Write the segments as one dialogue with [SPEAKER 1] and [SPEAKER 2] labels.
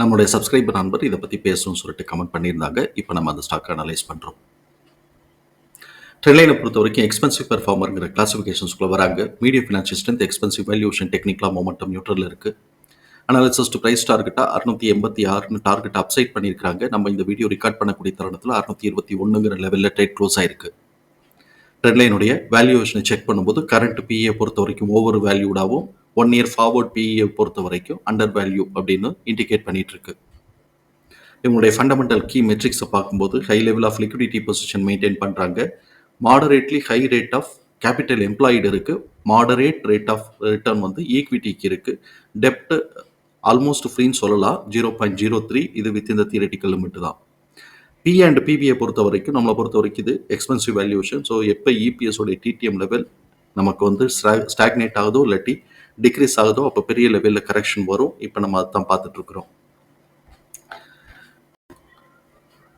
[SPEAKER 1] நம்மளுடைய சப்ஸ்கிரைபர் நண்பர் இதை பற்றி பேசணும்னு சொல்லிட்டு கமெண்ட் பண்ணியிருந்தாங்க. இப்போ நம்ம அந்த ஸ்டாக் அனலைஸ் பண்ணுறோம் ட்ரெண்ட்லைனை பொறுத்த வரைக்கும் எக்ஸ்பென்சிவ் பெர்ஃபார்மருங்கிற கிளாசிஃபிகேஷன்ஸ்குள்ள வராங்க. Medium financial strength expensive valuation டெக்னிக்கலா மொமெண்டம் நியூட்ரல் இருக்குது அனாலிசிஸ் டு ப்ரைஸ் டார்கெட்டாக அறுநூத்தி எண்பத்தி ஆறுன்னு டார்கெட் அப்சைட் பண்ணியிருக்காங்க நம்ம இந்த வீடியோ ரெக்கார்ட் பண்ணக்கூடிய தருணத்தில் அறுநூத்தி இருபத்தி ஒன்றுங்கிற லெவலில் ட்ரேட் க்ளோஸ் ஆயிருக்கு. ட்ரெட்லைனுடைய வேல்யூவேஷனை செக் பண்ணும்போது கரண்ட் பிஏ பொறுத்த வரைக்கும் ஓவர் வேல்யூடாகவும் ஒன் இயர் ஃபார்வர்ட் பிஇயை பொறுத்த வரைக்கும் அண்டர் வேல்யூ அப்படின்னு இண்டிகேட் பண்ணிட்டு இருக்கு இவங்களுடைய ஃபண்டமெண்டல் கீ மெட்ரிக்ஸை பார்க்கும்போது high level of liquidity position maintain பண்ணுறாங்க moderately high rate of capital employed இருக்குது மாடரேட் ரேட் ஆஃப் ரிட்டர்ன் வந்து ஈக்விட்டிக்கு இருக்குது டெப்ட் ஆல்மோஸ்ட் ஃப்ரீன்னு சொல்லலாம். ஜீரோ பாயிண்ட் ஜீரோ த்ரீ இது வித் இந்த தியரட்டிக்கல் லிமிட் தான். பி அண்ட் பிபிஐ பொறுத்த வரைக்கும் நம்மளை பொறுத்த வரைக்கும் இது எக்ஸ்பென்சிவ் வேல்யூஷன் ஸோ எப்போ இபிஎஸோடைய டிடிஎம் லெவல் நமக்கு வந்து ஸ்டாக்னேட் ஆகுதோ இல்லாட்டி டிக்ரீஸ் ஆகுதோ அப்போ பெரிய லெவலில் கரெக்ஷன் வரும். இப்போ நம்ம அதை தான் பார்த்துட்ருக்குறோம்.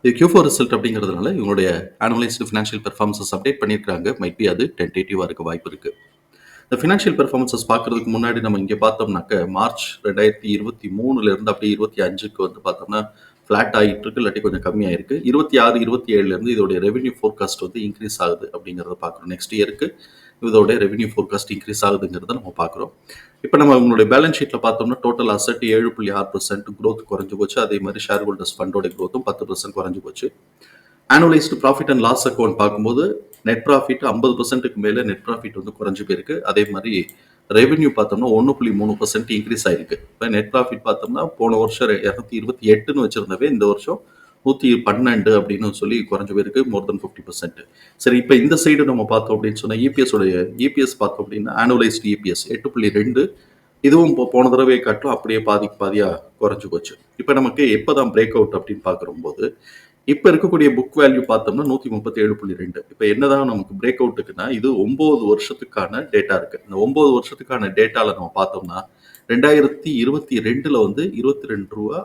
[SPEAKER 1] இது கியூ ஃபோர் ரிசல்ட் அப்படிங்கிறதுனால இவங்களுடைய ஆனுவலைஸ்டு ஃபினான்ஷியல் பெர்ஃபார்மன்ஸஸ் அப்டேட் பண்ணியிருக்காங்க மைட் பி அது டென்டேட்டிவாக இருக்க வாய்ப்பு இருக்குது இந்த ஃபினான்ஷியல் பெர்ஃபார்மன்ஸஸ் பார்க்கறதுக்கு முன்னாடி நம்ம இங்கே பார்த்தோம்னாக்க மார்ச் ரெண்டாயிரத்தி இருபத்தி மூணுலேருந்து அப்படியே இருபத்தி அஞ்சுக்கு வந்து பார்த்தோம்னா ஃப்ளாட் ஆகிட்டு இருக்கு இல்லாட்டி கொஞ்சம் கம்மியாயிருக்கு. இருபத்தி ஆறு இருபத்தி ஏழுலேருந்து இதோடைய ரெவென்யூ ஃபோர்காஸ்ட் வந்து இன்க்ரீஸ் ஆகுது அப்படிங்கிறத பார்க்குறோம். நெக்ஸ்ட் இயருக்கு இதோட ரெவென்யூ ஃபோர்காஸ்ட் இன்க்ரீஸ் ஆகுதுங்கிறத நம்ம பார்க்குறோம். இப்போ நம்ம உங்களுடைய பேலன்ஸ் ஷீட்டில் பார்த்தோம்னா டோட்டல் அசட் ஏழு புள்ளி ஆறு பர்சன்ட் க்ரோத் குறைஞ்சு போச்சு. அதே மாதிரி ஷேர் ஹோல்டர்ஸ் ஃபண்டோட க்ரோத்தும் பத்து பர்சன்ட் குறைஞ்சு போச்சு. Annualised profit and loss account பார்க்கும்போது நெட் ப்ராஃபிட் ஐம்பது பர்சன்ட்டுக்கு மேலே நெட் ப்ராஃபிட் வந்து குறைஞ்சு போயிருக்கு. அதே மாதிரி ரெவென்யூ பார்த்தோம்னா ஒன்று புள்ளி மூணு பர்சன்ட் இன்க்ரீஸ் ஆயிருக்கு. இப்போ நெட் ப்ராஃபிட் பார்த்தோம்னா போன வருஷம் இரநூத்தி இருபத்தி எட்டுன்னு வச்சிருந்தவே இந்த வருஷம் நூற்றி பன்னெண்டு அப்படின்னு சொல்லி குறைஞ்ச பேருக்கு மோர் தென் ஃபிஃப்டி பர்சன்ட் சரி இப்போ இந்த சைடு நம்ம பார்த்தோம் அப்படின்னு சொன்னால் இபிஎஸோடைய இபிஎஸ் பார்த்தோம் அப்படின்னா ஆனுவலைஸ்டு இபிஎஸ் எட்டு புள்ளி ரெண்டு. இதுவும் இப்போ போன தடவை காட்டும் அப்படியே பாதிக்கு பாதியாக குறைஞ்சு போச்சு. இப்போ நமக்கு எப்போ தான் பிரேக் அவுட் அப்படின்னு பார்க்குறம்போது இப்போ இருக்கக்கூடிய புக் வேல்யூ பார்த்தோம்னா நூற்றி முப்பத்தி ஏழு புள்ளி ரெண்டு. இப்போ என்னதான் நமக்கு பிரேக் அவுட்டுக்குன்னா இது ஒம்பது வருஷத்துக்கான டேட்டா இருக்குது இந்த ஒம்பது வருஷத்துக்கான டேட்டாவில் நம்ம பார்த்தோம்னா ரெண்டாயிரத்தி இருபத்தி ரெண்டில் வந்து இருபத்தி ரெண்டு ரூபா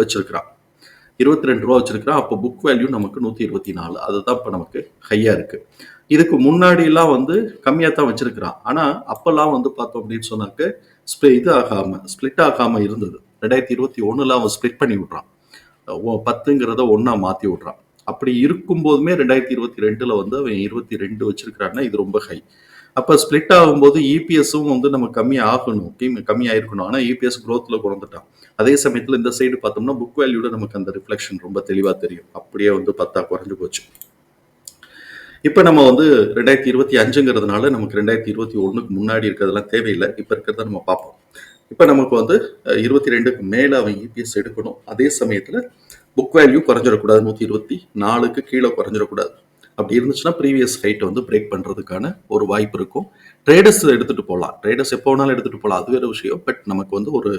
[SPEAKER 1] வச்சிருக்கிறான். இருபத்தி ரெண்டு ரூபா வச்சிருக்கிறான் அப்போ புக் வேல்யூ நமக்கு நூற்றி இருபத்தி நாலு. அதுதான் இப்போ நமக்கு ஹையாக இருக்குது இதுக்கு முன்னாடிலாம் வந்து கம்மியாக தான் வச்சிருக்கிறான். ஆனால் அப்போல்லாம் வந்து பார்த்தோம் அப்படின்னு சொன்னாக்க ஸ்ப்ளே இது ஆகாமல் ஸ்ப்ளிட் ஆகாமல் இருந்தது. ரெண்டாயிரத்தி இருபத்தி ஒன்றில் அவன் ஸ்ப்ளிட் பண்ணி விட்றான். பத்துங்கிறத ஒன்றா மாற்றி விட்றான். அப்படி இருக்கும்போதுமே ரெண்டாயிரத்தி இருபத்தி ரெண்டில் வந்து அவன் இருபத்தி ரெண்டு வச்சிருக்கிறான்னா இது ரொம்ப ஹை அப்போ ஸ்ப்ளிட் ஆகும்போது இபிஎஸும் வந்து நம்ம கம்மி ஆகணும் கம்மி கம்மியாயிருக்கணும் ஆனால் இபிஎஸ் க்ரோத்தில் குறந்துட்டான் அதே சமயத்தில் இந்த சைடு பார்த்தோம்னா புக் வேல்யூட நமக்கு அந்த ரிஃப்ளெக்ஷன் ரொம்ப தெளிவாக தெரியும். அப்படியே வந்து பத்தா குறைஞ்சு போச்சு. இப்போ நம்ம வந்து ரெண்டாயிரத்தி இருபத்தி அஞ்சுங்கிறதுனால நமக்கு ரெண்டாயிரத்தி இருபத்தி ஒன்றுக்கு முன்னாடி இருக்கிறதெல்லாம் தேவையில்லை. இப்போ இருக்கிறத நம்ம பார்ப்போம். இப்போ நமக்கு வந்து இருபத்தி ரெண்டுக்கு மேலே அவன் இபிஎஸ் எடுக்கணும். அதே சமயத்தில் புக் வேல்யூ குறைஞ்சிடக்கூடாது. நூற்றி இருபத்தி நாலுக்கு கீழே குறைஞ்சிடக்கூடாது. அப்படி இருந்துச்சுன்னா ப்ரீவியஸ் ஹைட்டை வந்து பிரேக் பண்ணுறதுக்கான ஒரு வாய்ப்பு இருக்கும். ட்ரேடர்ஸ் எடுத்துகிட்டு போகலாம். ட்ரேடர்ஸ் எப்போ வேணாலும் எடுத்துகிட்டு போகலாம். அது வேறு விஷயம். பட் நமக்கு வந்து ஒரு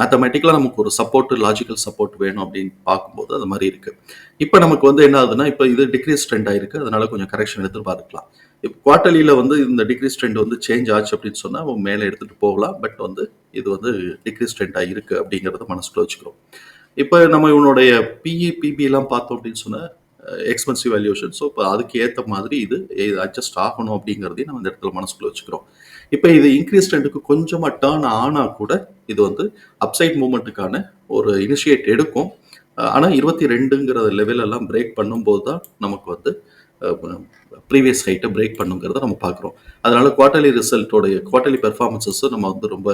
[SPEAKER 1] மேத்தமெட்டிக்கலாக நமக்கு ஒரு சப்போர்ட் லாஜிக்கல் சப்போர்ட் வேணும் அப்படின்னு பார்க்கும்போது அது மாதிரி இருக்குது இப்போ நமக்கு வந்து என்ன ஆகுதுன்னா இப்போ இது டிக்ரீஸ் ட்ரெண்ட் ஆயிருக்கு. அதனால கொஞ்சம் கரெக்ஷன் எதிர்பார்க்கலாம் இப்போ குவார்ட்டர்லியில் வந்து இந்த டிக்ரீஸ் ட்ரெண்ட் வந்து சேஞ்ச் ஆச்சு அப்படின்னு சொன்னால் அவங்க மேலே எடுத்துகிட்டு போகலாம். பட் வந்து இது வந்து டிக்ரீஸ் ட்ரெண்டாக இருக்குது அப்படிங்கிறத மனசுக்குள்ள வச்சுக்கிறோம். இப்போ நம்ம இவனுடைய பிஇ பிபிலாம் பார்த்தோம் அப்படின்னு சொன்னால் எக்ஸ்பென்சிவ் வேல்யூஷன் ஸோ இப்போ அதுக்கு ஏற்ற மாதிரி இது அட்ஜஸ்ட் ஆகணும் அப்படிங்கிறதையும் நம்ம இந்த இடத்துல மனசுக்குள்ள வச்சுக்கிறோம். இப்போ இது இன்க்ரீஸ் ட்ரெண்டுக்கு கொஞ்சமாக டேர்ன் ஆனால் கூட இது வந்து அப்சைட் மூமெண்ட்டுக்கான ஒரு இனிஷியேட் எடுக்கும். ஆனால் இருபத்தி ரெண்டுங்கிற லெவலெல்லாம் பிரேக் பண்ணும்போது தான் நமக்கு வந்து ப்ரீவியஸ் ஹைட்டை பிரேக் பண்ணுங்கிறத நம்ம பார்க்குறோம். அதனால குவார்ட்டர்லி ரிசல்ட்டோடைய குவார்ட்டர்லி பெர்ஃபார்மன்ஸஸும் நம்ம வந்து ரொம்ப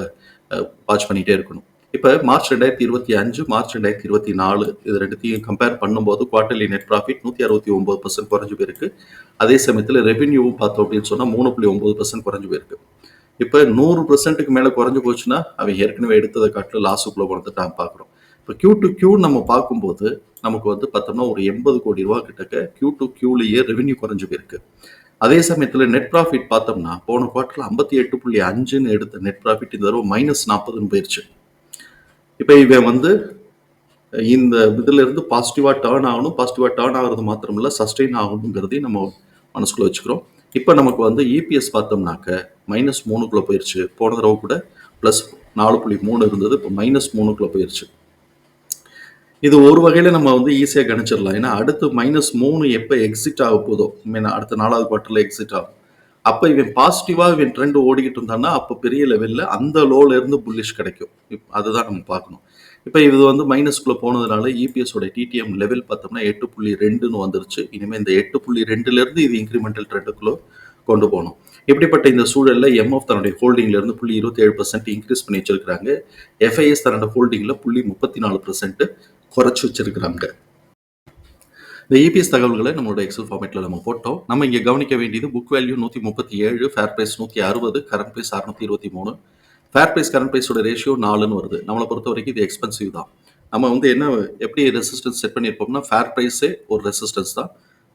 [SPEAKER 1] வாட்ச் பண்ணிகிட்டே இருக்கணும். இப்போ மார்ச் ரெண்டாயிரத்தி இருபத்தி அஞ்சு மார்ச் ரெண்டாயிரத்தி இருபத்தி நாலு இது ரெண்டுத்தையும் கம்பேர் பண்ணும்போது குவார்டர்லி நெட் ப்ராஃபிட் நூற்றி அறுபத்தி ஒம்பது பர்சன்ட் குறைஞ்சு போயிருக்கு. அதே சமயத்தில் ரெவென்யூவும் பார்த்தோம் அப்படின்னு சொன்னால் மூணு புள்ளி ஒம்பது பர்சன்ட் குறைஞ்சு போயிருக்கு. இப்போ நூறு பர்சன்ட்டுக்கு மேலே குறைஞ்சு போச்சுன்னா அவன் ஏற்கனவே எடுத்ததை காட்டில் லாஸுக்குள்ளே வந்துட்டான் பார்க்குறோம். இப்போ கியூ டு கியூ நம்ம பார்க்கும்போது நமக்கு வந்து பார்த்தோம்னா ஒரு எண்பது கோடி ரூபா கிட்டக்க கியூ டு கியூலேயே ரெவென்யூ குறைஞ்சு போயிருக்கு. அதே சமயத்தில் நெட் ப்ராஃபிட் பார்த்தோம்னா போன குவார்ட்டரில் ஐம்பத்தி எட்டு புள்ளி அஞ்சுன்னு எடுத்த நெட் ப்ராஃபிட் இந்த தடவை மைனஸ் நாற்பதுன்னு போயிடுச்சு இப்போ இவன் வந்து இந்த இதுல இருந்து பாசிட்டிவா டேர்ன் ஆகணும். பாசிட்டிவா டேர்ன் ஆகிறது மாத்திரம் இல்ல சஸ்டெயின் ஆகணுங்கிறதையும் நம்ம மனசுக்குள்ள வச்சுக்கிறோம். இப்போ நமக்கு வந்து இபிஎஸ் பார்த்தோம்னாக்க மைனஸ் மூணுக்குள்ளே போயிடுச்சு போன தடவை கூட ப்ளஸ் நாலு புள்ளி மூணு இருந்தது இப்போ மைனஸ் மூணுக்குள்ளே போயிடுச்சு இது ஒரு வகையில் நம்ம வந்து ஈஸியாக கணிச்சிடலாம். ஏன்னா அடுத்து மைனஸ் மூணு எப்போ எக்ஸிட் ஆக போதோ மீன் அடுத்த நாலாவது குவார்ட்டரில் எக்ஸிட் ஆகும். அப்போ இவன் பாசிட்டிவாக இவன் ட்ரெண்ட் ஓடிக்கிட்டு இருந்தான்னா அப்போ பெரிய லெவலில் அந்த லோலேருந்து புல்லிஷ் கிடைக்கும். இப் அதுதான் நம்ம பார்க்கணும். இப்போ இது வந்து மைனஸ்குள்ளே போனதுனால இபிஎஸோட டிடிஎம் லெவல் பார்த்தோம்னா எட்டு புள்ளி ரெண்டுன்னு வந்துருச்சு. இனிமேல் இந்த எட்டு புள்ளி ரெண்டுலேருந்து இது இன்க்ரிமெண்டல் ட்ரெண்டுக்குள்ளே கொண்டு போகணும். இப்படிப்பட்ட இந்த சூழலில் எம்எஃப் தன்னுடைய ஹோல்டிங்லேருந்து புள்ளி இருபத்தி ஏழு பர்சன்ட் இன்க்ரீஸ் பண்ணி வச்சிருக்கிறாங்க. எஃப்ஐஎஸ் தன்னோட ஹோல்டிங்கில் புள்ளி முப்பத்தி நாலு பர்சன்ட் குறைச்சி வச்சிருக்கிறாங்க. இந்த இபிஎஸ் தகவல்களை நம்மளோட எக்ஸல் ஃபார்மேட்டில் நம்ம போட்டோம். நம்ம இங்கே கவனிக்க வேண்டியது புக் வேல்யூ நூற்றி முப்பத்தி ஏழு ஃபேர் ப்ரைஸ் நூற்றி அறுபது கரண்ட் ப்ரைஸ் அறுநூத்தி இருபத்தி மூணு ஃபேர் ப்ரைஸ் கரண்ட் ப்ரைஸோட ரேஷியோ நாலுன்னு வருது. நம்மளை பொறுத்த வரைக்கும் இது எக்ஸ்பென்சிவ் தான். நம்ம வந்து என்ன எப்படி ரெசிஸ்டன்ஸ் செட் பண்ணியிருப்போம்னா ஃபேர் ப்ரைஸே ஒரு ரெசிஸ்டன்ஸ் தான்.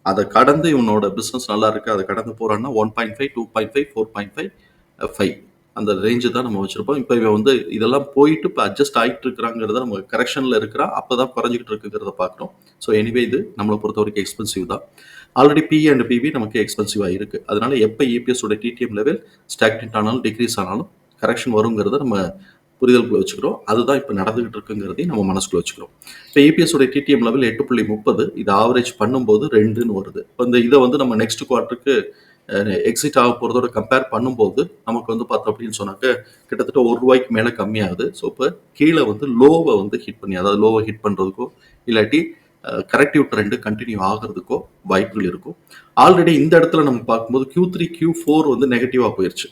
[SPEAKER 1] அதை கடந்து இவனோட பிஸ்னஸ் நல்லா இருக்குது அதை கடந்து போகிறான்னா one point five two point five four point five five அந்த ரேஞ்சு தான் நம்ம வச்சுருப்போம். இப்போ இவன் வந்து இதெல்லாம் போயிட்டு இப்போ அட்ஜஸ்ட் ஆகிட்டு இருக்கிறாங்கிறத நம்ம கரெக்ஷனில் இருக்கிறா அப்போ தான் குறைஞ்சிக்கிட்டு இருக்குங்கிறத பார்க்குறோம் ஸோ எனிவே இது நம்மளை பொறுத்த வரைக்கும் எக்ஸ்பென்சிவ் தான் ஆல்ரெடி பி அண்ட் பிவி நமக்கு எக்ஸ்பென்சிவாக இருக்குது அதனால எப்போ இபிஎஸோட டிடிஎம் லெவல் ஸ்டாக்னெட் ஆனாலும் டிக்ரீஸ் ஆனாலும் கரெக்ஷன் வருங்கிறத நம்ம புரிதலுக்குள்ள வச்சுக்கிறோம். அதுதான் இப்போ நடந்துகிட்டு இருக்குங்கிறதையும் நம்ம மனசுக்குள்ள வச்சுக்கிறோம். இப்போ இபிஎஸோட டிடிஎம் லெவல் எட்டு புள்ளி முப்பது இது ஆவரேஜ் பண்ணும்போது ரெண்டுன்னு வருது. இப்போ இந்த இதை வந்து நம்ம நெக்ஸ்ட் குவார்ட்டருக்கு எக்ஸிட் ஆக போகிறதோட கம்பேர் பண்ணும்போது நமக்கு வந்து பார்த்தோம் அப்படின்னு சொன்னாக்க கிட்டத்தட்ட ஒரு ரூபாய்க்கு மேலே கம்மியாகுது. ஸோ இப்போ கீழே வந்து லோவை வந்து ஹிட் பண்ணி அதாவது லோவை ஹிட் பண்ணுறதுக்கோ இல்லாட்டி கரெக்டிவ் ட்ரெண்டு கண்டினியூ ஆகிறதுக்கோ வாய்ப்புகள் இருக்கும். ஆல்ரெடி இந்த இடத்துல நம்ம பார்க்கும்போது கியூ த்ரீ கியூ ஃபோர் வந்து நெகட்டிவாக போயிடுச்சு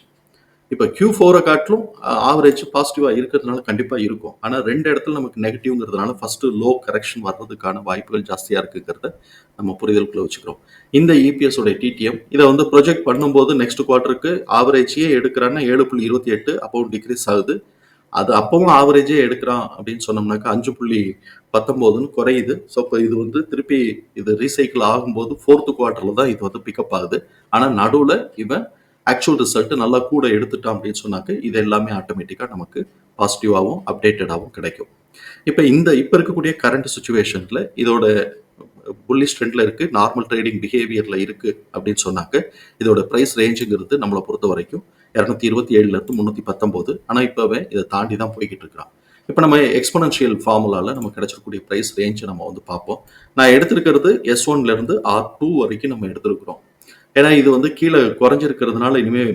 [SPEAKER 1] இப்போ கியூ ஃபோரை காட்டிலும் ஆவரேஜ் பாசிட்டிவாக இருக்கிறதுனால கண்டிப்பாக இருக்கும். ஆனால் ரெண்டு இடத்துல நமக்கு நெகட்டிவ்ங்கிறதுனால ஃபஸ்ட்டு லோ கரெக்ஷன் வர்றதுக்கான வாய்ப்புகள் ஜாஸ்தியாக இருக்குங்கிறத நம்ம புரிதலுக்குள்ள வச்சுக்கிறோம். இந்த இபிஎஸோட டிடிஎம் இதை வந்து ப்ரொஜெக்ட் பண்ணும்போது நெக்ஸ்ட் குவார்ட்டருக்கு ஆவரேஜே எடுக்கிறான்னா ஏழு புள்ளி இருபத்தி எட்டு அப்போ டிக்ரீஸ் ஆகுது. அது அப்பவும் ஆவரேஜே எடுக்கிறான் அப்படின்னு சொன்னோம்னாக்கா அஞ்சு புள்ளி பத்தொம்போதுன்னு குறையுது. ஸோ இப்போ இது வந்து திருப்பி இது ரீசைக்கிள் ஆகும்போது ஃபோர்த்து குவார்ட்டரில் தான் இது வந்து பிக்கப் ஆகுது. ஆனால் நடுவில் இவன் ஆக்சுவல் ரிசல்ட் நல்லா கூட எடுத்துட்டோம் அப்படின்னு சொன்னாக்க இது எல்லாமே ஆட்டோமேட்டிக்காக நமக்கு பாசிட்டிவாகவும் அப்டேட்டடாகவும் கிடைக்கும். இப்போ இந்த இப்போ இருக்கக்கூடிய கரண்ட் சுச்சுவேஷனில் இதோட புல்லிஷ் ட்ரெண்டில் இருக்குது நார்மல் ட்ரேடிங் பிஹேவியரில் இருக்குது அப்படின்னு சொன்னாக்க இதோட ப்ரைஸ் ரேஞ்சுங்கிறது நம்மளை பொறுத்த வரைக்கும் இரநூத்தி இருபத்தி ஏழுலேருந்து முந்நூற்றி பத்தொம்போது ஆனால் இப்போவே இதை தாண்டி தான் போய்கிட்டு இருக்கிறான். இப்போ நம்ம எக்ஸ்பனன்ஷியல் ஃபார்முலாவில் நம்ம கிடைச்சிருக்கக்கூடிய ப்ரைஸ் ரேஞ்சை நம்ம வந்து பார்ப்போம். நான் எடுத்திருக்கிறது எஸ் ஒன்லேருந்து ஆர் டூ வரைக்கும் நம்ம எடுத்திருக்கிறோம். ஏன்னா இது வந்து கீழே குறைஞ்சிருக்கிறதுனால இனிமேல்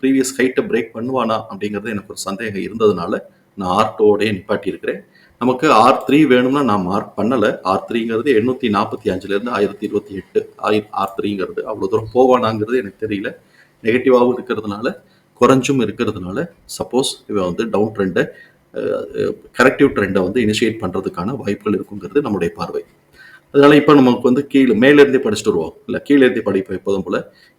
[SPEAKER 1] ப்ரீவியஸ் ஹைட்டை பிரேக் பண்ணுவானா அப்படிங்கிறது எனக்கு ஒரு சந்தேகம் இருந்ததுனால நான் ஆர் டூவோடய நிப்பாட்டியிருக்கிறேன். நமக்கு ஆர் த்ரீ வேணும்னா நான் மார்க் பண்ணலை. ஆர் த்ரீங்கிறது எண்ணூற்றி நாற்பத்தி அஞ்சுலேருந்து ஆயிரத்தி இருபத்தி எட்டு ஆயி ஆர் த்ரீங்கிறது அவ்வளோ தூரம் போவானாங்கிறது எனக்கு தெரியல. நெகட்டிவாகவும் இருக்கிறதுனால குறைஞ்சும் இருக்கிறதுனால சப்போஸ் இவன் வந்து டவுன் ட்ரெண்டை கரெக்டிவ் ட்ரெண்டை வந்து இனிஷியேட் பண்ணுறதுக்கான வாய்ப்புகள் இருக்குங்கிறது நம்முடைய பார்வை. அதனால இப்போ நமக்கு வந்து கீழே மேலேருந்தே படிச்சுட்டு வருவோம். இல்லை கீழே இருந்தே படிப்போம் எப்போதும் போல.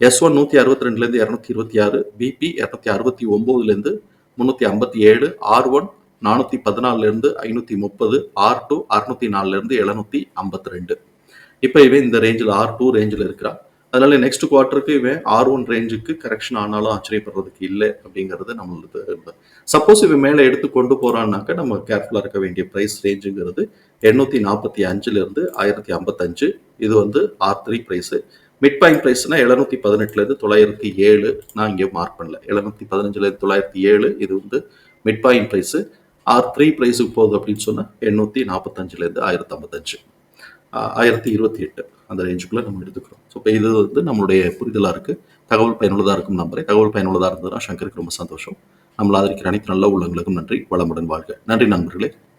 [SPEAKER 1] எஸ் ஒன் நூற்றி அறுபத்தி ரெண்டுலேருந்து இரநூத்தி இருபத்தி ஆறு பிபி இரநூத்தி அறுபத்தி ஒம்போதுலேருந்து முந்நூற்றி ஐம்பத்தி ஏழு ஆர் ஒன் நானூற்றி பதினாலுலேருந்து ஐநூற்றி முப்பது ஆர் டூ அறுநூத்தி நாலுலேருந்து எழுநூத்தி ஐம்பத்தி ரெண்டு. இப்போ இவன் இந்த ரேஞ்சில் ஆர் டூ ரேஞ்சில் இருக்கிறான். அதனால நெக்ஸ்ட் குவார்ட்டருக்கு இவன் ஆர் ஒன் ரேஞ்சுக்கு கரெக்ஷன் ஆனாலும் ஆச்சரியப்படுறதுக்கு இல்லை அப்படிங்கிறது நம்மளது சப்போஸ் இவன் மேலே எடுத்து கொண்டு போறான்னாக்க நம்ம கேர்ஃபுல்லாக இருக்க வேண்டிய ப்ரைஸ் ரேஞ்சுங்கிறது எண்ணூற்றி நாற்பத்தி அஞ்சுலேருந்து ஆயிரத்தி ஐம்பத்தஞ்சு இது வந்து R three price mid point ப்ரைஸ்னா எழுநூத்தி பதினெட்டுலேருந்து தொள்ளாயிரத்தி ஏழு நான் இங்கே மார்க் பண்ணல. எழுநூத்தி பதினஞ்சுலேருந்து தொள்ளாயிரத்தி ஏழு இது வந்து mid point price R three ப்ரைஸுக்கு போகுது அப்படின்னு சொன்னால் எண்ணூற்றி நாற்பத்தஞ்சுலேருந்து ஆயிரத்தி ஐம்பத்தஞ்சு ஆயிரத்தி இருபத்தி எட்டு அந்த ரேஞ்சுக்குள்ளே நம்ம எடுத்துக்கிறோம். ஸோ இப்போ இது வந்து நம்மளுடைய புரிதலாக இருக்குது தகவல் பயனுள்ளதாக இருக்கும் நம்பரை தகவல் பயனுள்ளதாக இருந்ததுன்னா சங்கருக்கு ரொம்ப சந்தோஷம். நம்மள ஆதரிக்கிற அனைத்து நல்ல உள்ளங்களுக்கும் நன்றி. வளமுடன் வாழ்க. நன்றி நண்பர்களே.